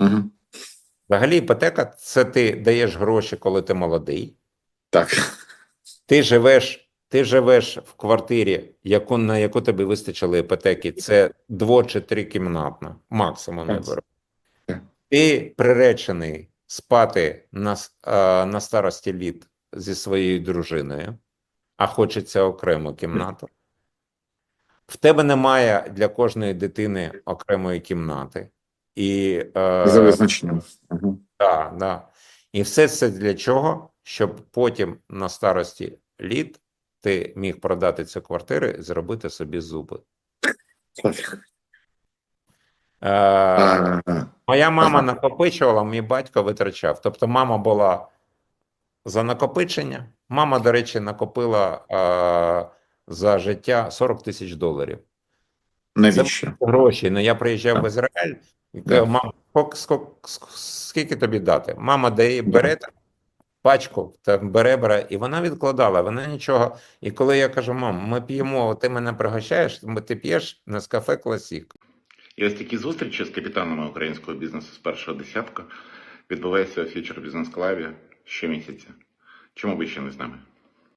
Угу. Взагалі, іпотека це ти даєш гроші, коли ти молодий. Так. Ти живеш, ти живеш в квартирі, яку, на яку тобі вистачило іпотеки. Це дво чи трикімнатна, максимум я беру. Ти приречений спати на, на старості літ зі своєю дружиною, а хочеться окрему кімнату. В тебе немає для кожної дитини окремої кімнати. І, е, За визначенням. Угу. Да, да. І все це для чого? Щоб потім на старості літ ти міг продати цю квартиру і зробити собі зуби. Е, моя мама накопичувала, мій батько витрачав. Тобто, мама була за накопичення. Мама, до речі, накопила е, за життя 40 тисяч доларів. Навіщо? Гроші. Ну я приїжджав в Ізраїль і кажу, мам, скільки, скільки, скільки тобі дати? Мама дає, бере там пачку, там бере, бере, і вона відкладала, вона нічого. І коли я кажу, мам, ми п'ємо, ти мене пригощаєш, ти п'єш Нескафе Класік. І ось такі зустрічі з капітанами українського бізнесу з першого десятка відбуваються у Future Business Club щомісяця. Чому ви ще не з нами?